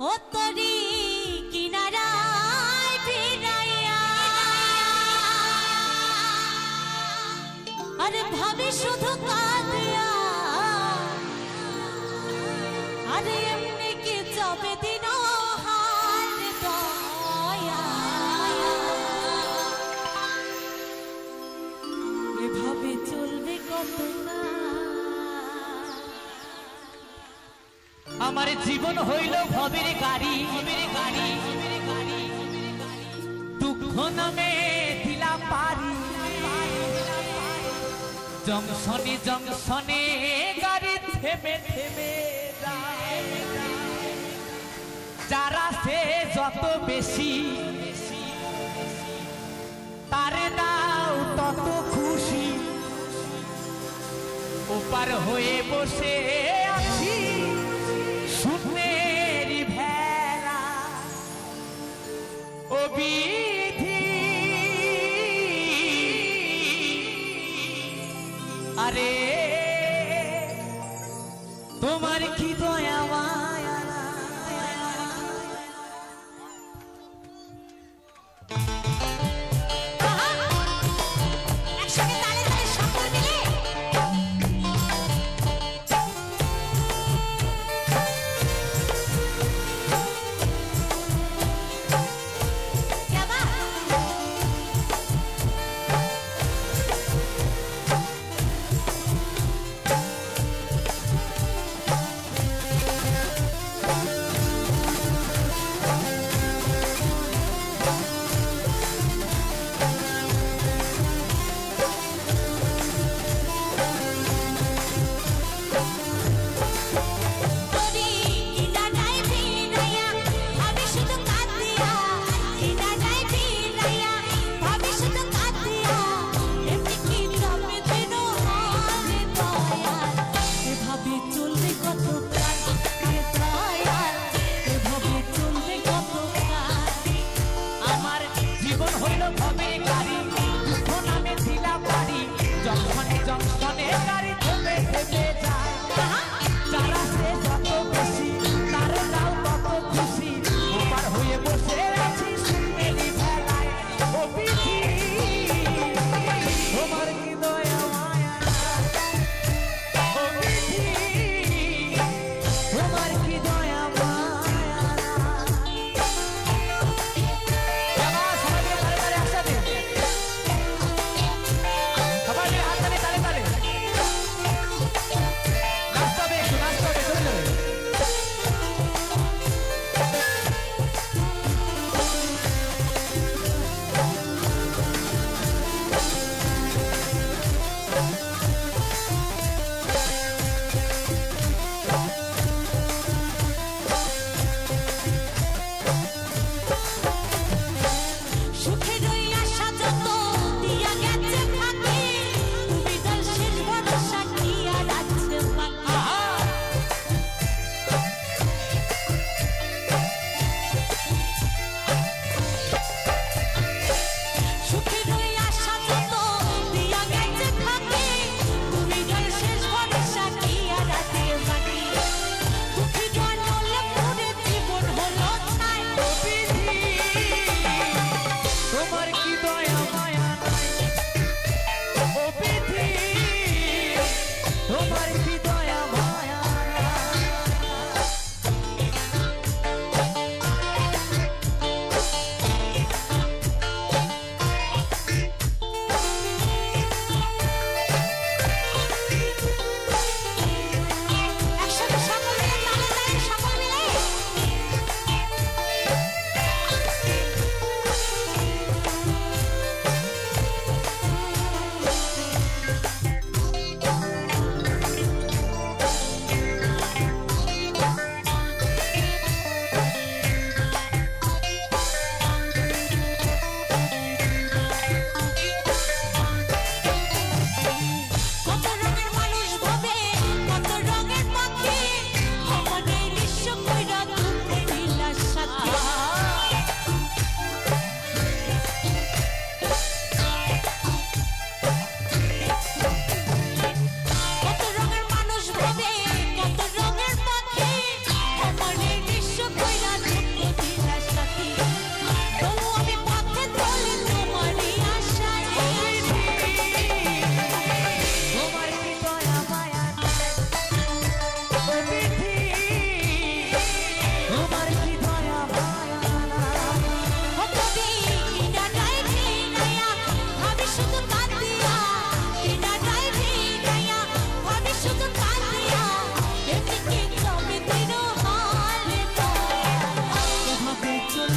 ও তরি কিনারায় ফিরাইয়া। আরে ভাবি শুধু কাঁদিয়া। আরে এমনি কি যাবে দিন চলবে কত না। আমার জীবন হইল ভবের গাড়ি। ভবের গাড়ি দুঃখ নামে পারি। জংশনে জংশনে গাড়ি থেমে থেমে যারা সে যত বেশি, তারে দাও তত খুশি। ওপার হয়ে বসে তোমার কি দয়া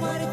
আরে তোমার কি দয়া